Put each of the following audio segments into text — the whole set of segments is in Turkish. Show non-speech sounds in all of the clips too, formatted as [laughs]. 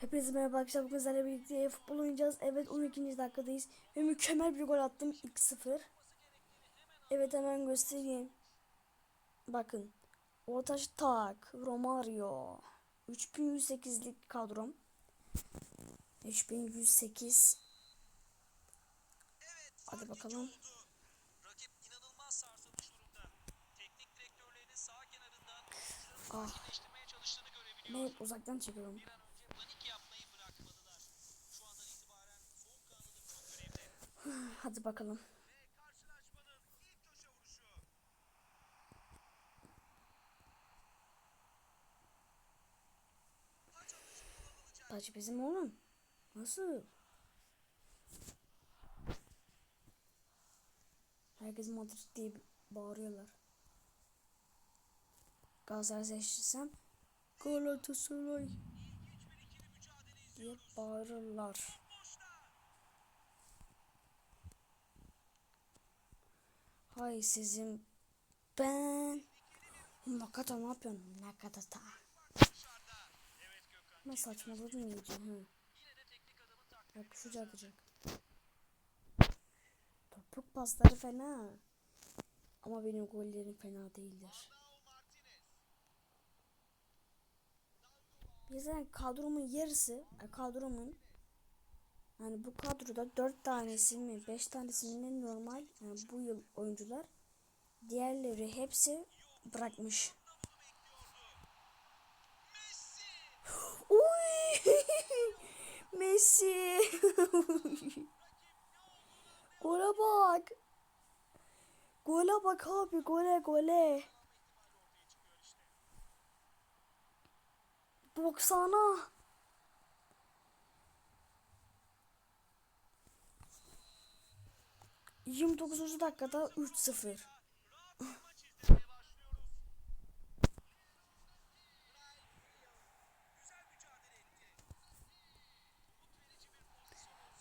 Hepinize merhaba arkadaşlar. Bugün sizlerle birlikte futbol oynayacağız. Evet 12. dakikadayız. Ve mükemmel bir gol attım. 2-0. Evet hemen göstereyim. Bakın. Ortaç Tak. Romario. 3108'lik kadrom. 3108. Hadi bakalım. Rakip inanılmaz sarsılmış durumda. Teknik direktörlerinin sağ kenarından Ah. sakinleştirmeye çalıştığını görebiliyoruz. Ne uzaktan çekiyorum. Bir an önce panik yapmayı bırakmalılar. Şu andan itibaren soğukkanlılık çok önemli. Hadi bakalım. Ve karşılaşmanın ilk köşe vuruşu. Taç atışı kullanılacak. Taç bizim oğlum. Nasıl? Herkes Madrid diye bağırıyorlar. Galatasaray seçtiysem Galatasaray diye bağırırlar. Hay sizin ben Nakata ne yapıyorsun? Nakata. Ben saçmaladım iyice. Hı. Bak şurada atacak. Topuk pasları fena. Ama benim gollerim fena değildir. Bizden kadromun yarısı, e, kadromun yani bu kadroda 4 tanesi mi 5 tanesi mi normal yani bu yıl oyuncular. Diğerleri hepsi bırakmış. [gasps] Uy! [laughs] Messi! [laughs] gole bak. Gole bak abi gole gole. 90'a. 29. dakikada 3-0.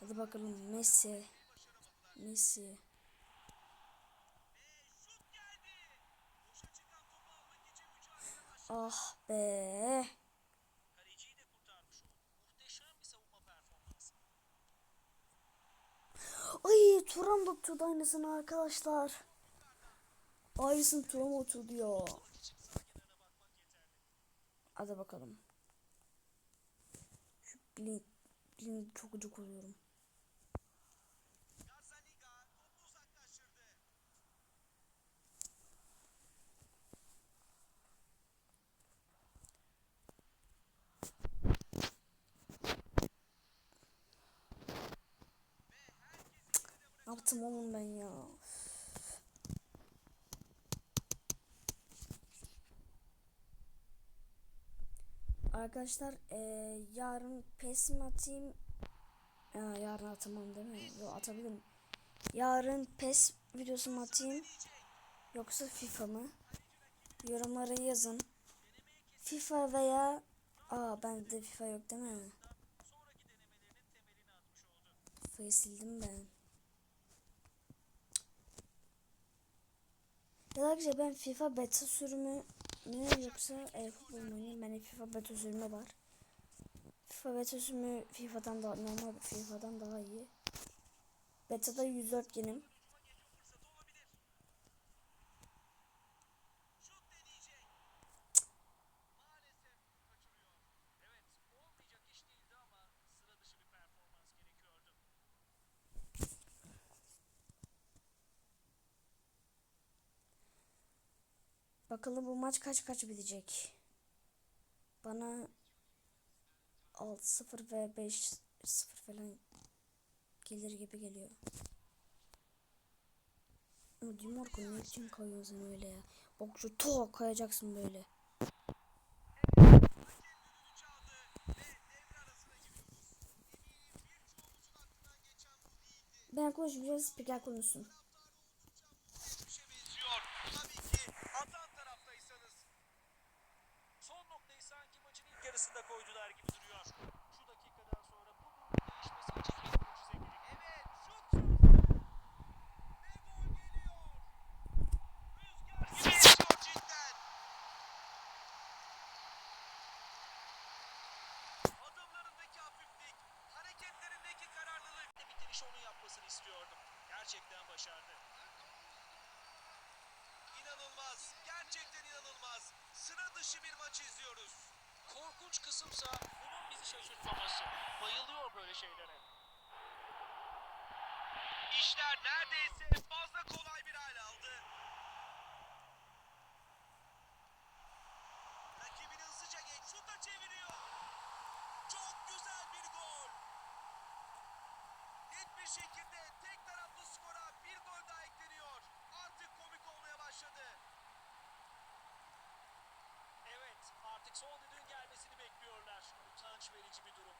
Hadi bakalım Messi. Messi. Ah be. Oturdu aynısını arkadaşlar. Aynısını Turam oturdu ya. Hadi bakalım. Şu bilin, bilin çok gıcık oluyorum. Ne yaptım oğlum ben ya? Arkadaşlar eee, yarın pes mi atayım? Ya, yarın atamam değil mi? Yok atabilirim. Yarın pes videosu atayım? Yoksa FIFA mı? Yorumlara yazın. FIFA veya... Aa bende FIFA yok değil mi? FIFA'yı sildim ben. Ya da arkadaşlar ben FIFA beta sürümü mü yoksa e, futbol mu? Bende FIFA beta sürümü var. FIFA beta sürümü FIFA'dan daha normal FIFA'dan daha iyi. Beta'da 104 yenim. Fırsat olabilir. Şut deneyecek. Maalesef kaçırıyor. Evet, olmayacak iş değildi ama sıra dışı bir performans gerekiyordu. Bakalım bu maç kaç kaç bitecek. Bana 6-0 ve 5-0 falan gelir gibi geliyor. Dimorko ne için kayıyorsun öyle ya? Bak şu to kayacaksın böyle. Hakem düdüğünü çaldı ve gerçekten başardı. İnanılmaz. Gerçekten inanılmaz. Sıra dışı bir maç izliyoruz. Korkunç kısımsa bunun bizi şaşırtmaması. Bayılıyor böyle şeylere. İşler neredeyse fazla kolay bir hal aldı. Rakibini hızlıca geç. Şuta çeviriyor. Çok güzel bir gol. Net bir şekilde tek taraflı skora bir gol daha ekleniyor. Artık komik olmaya başladı. Evet, artık son düdüğün gelmesini bekliyorlar. Utanç verici bir durum.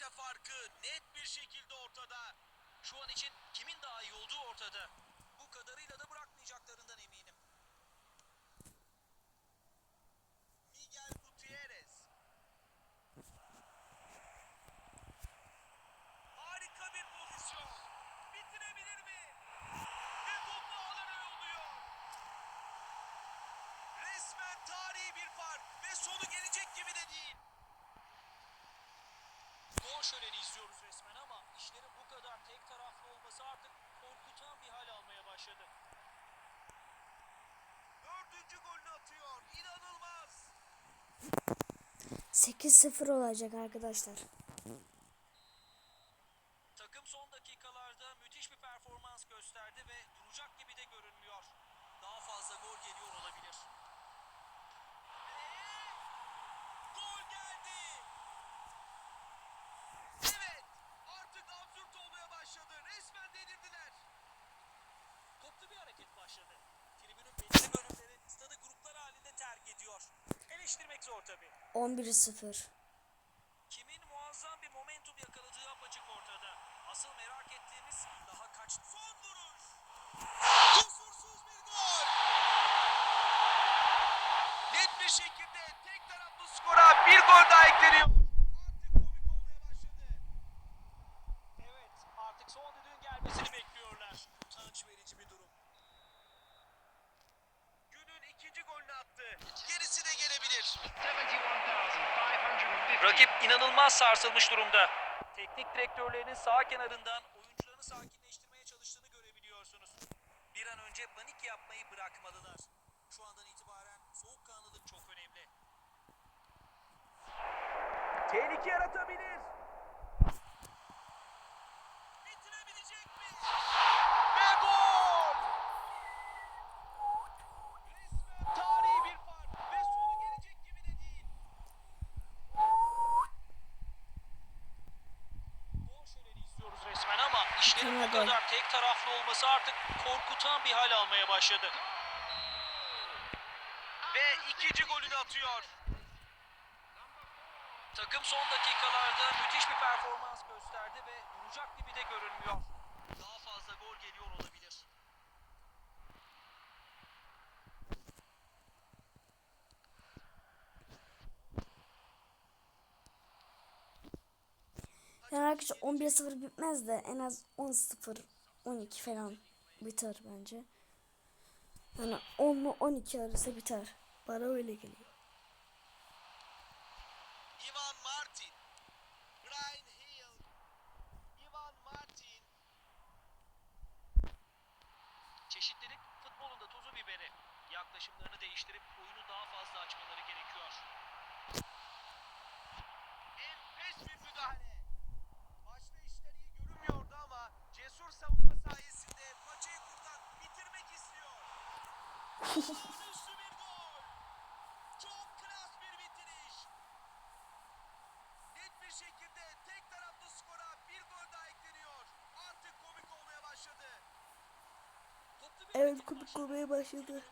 Kalite farkı net bir şekilde ortada. Şu an için kimin daha iyi olduğu ortada. Bu kadarıyla da bırakmayacaklarından eminim. Miguel Gutierrez. Harika bir pozisyon. Bitirebilir mi? Ve topu ağlara yolluyor. Resmen tarihi bir fark ve sonu gelecek gibi de değil. Gol şöleni izliyoruz resmen ama işlerin bu kadar tek taraflı olması artık korkutan bir hal almaya başladı. Dördüncü golünü atıyor. İnanılmaz. 8-0 olacak arkadaşlar. Takım son dakikalarda müthiş bir performans gösterdi ve duracak gibi de görünmüyor. Daha fazla gol geliyor olabilir. Gol geldi. Evet. Artık absürt olmaya başladı. Resmen delirdiler. Toplu bir hareket başladı. Tribünün belirli bölümleri stadı gruplar halinde terk ediyor. Eleştirmek zor tabii. 11-0. Kimin muazzam bir momentum yakaladığı apaçık ortada. Asıl merak ettiğimiz daha kaç... Son vuruş. Kusursuz bir gol. Net bir şekilde tek taraflı skora bir gol daha ekleniyor. Artık komik olmaya başladı. Evet, artık son düdüğün gelmesini bekliyorlar. Utanç verici bir durum. Günün ikinci golünü attı. Gerisi de gelebilir. Rakip inanılmaz sarsılmış durumda. Teknik direktörlerinin sağ kenarından oyuncularını sakinleştirmeye çalıştığını görebiliyorsunuz. Bir an önce panik yapmayı bırakmalılar. Şu andan itibaren soğukkanlılık çok önemli. Tehlike yaratabilir. Bitirebilecek mi? Ve gol! Resmen tarihi bir fark ve sonu gelecek gibi de değil. Gol şöleni izliyoruz resmen ama bu kadar tek taraflı olması artık korkutan bir hal almaya başladı. Ve ikinci golünü atıyor. Takım son dakikalarda müthiş bir performans gösterdi ve duracak gibi de görünmüyor. Daha fazla gol geliyor olabilir. Yani arkadaşlar 11-0 bitmez de en az 10-0 12 falan biter bence. Yani 10 ile 12 arası biter. Bana öyle geliyor. Ivan Martin. Brian Hill. Ivan Martin. Çeşitlilik futbolun da tuzu biberi. Yaklaşımlarını değiştirip oyunu daha fazla açmaları gerekiyor. Enfes bir müdahale. Başta işler iyi görünmüyordu ama cesur savunma sayesinde maçı buradan bitirmek istiyor. Olağanüstü bir gol. Çok klas bir bitiriş. Net bir şekilde tek taraflı skora bir gol daha ekleniyor. Artık komik olmaya başladı. Toplu bir [laughs] Evet komik olmaya başladı.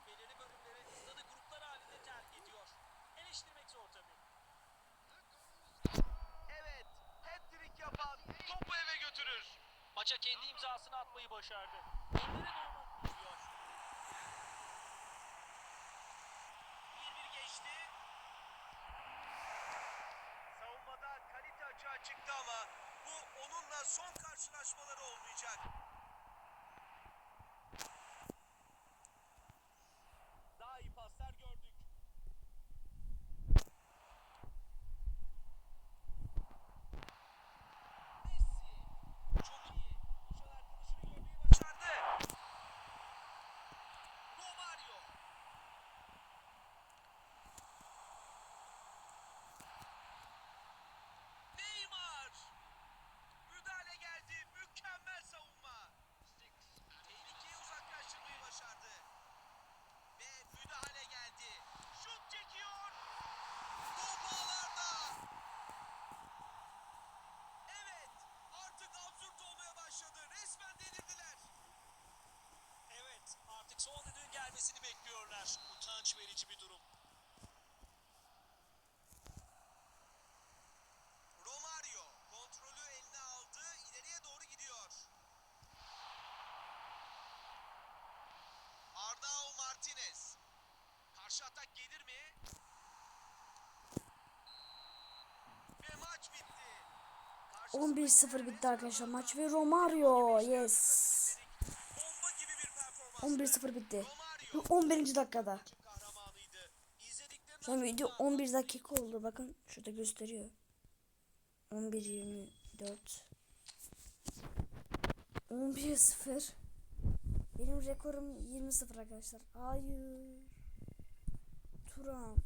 Çıktı ama bu onunla son karşılaşmaları olmayacak. 11-0 bitti arkadaşlar maç ve Romario yes. Bomba gibi bir performans. 11-0 bitti. Romario 11. dakikada. Şu an video ardından 11 dakika oldu bakın şurada gösteriyor. 11 24 11 0 Benim rekorum 20 0 arkadaşlar. Hayır. Turan.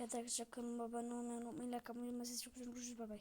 Evet arkadaşlar kanalıma abone olmayı unutmayın. Like atmayı unutmayın. Sizi çok. Görüşürüz. Bay bay.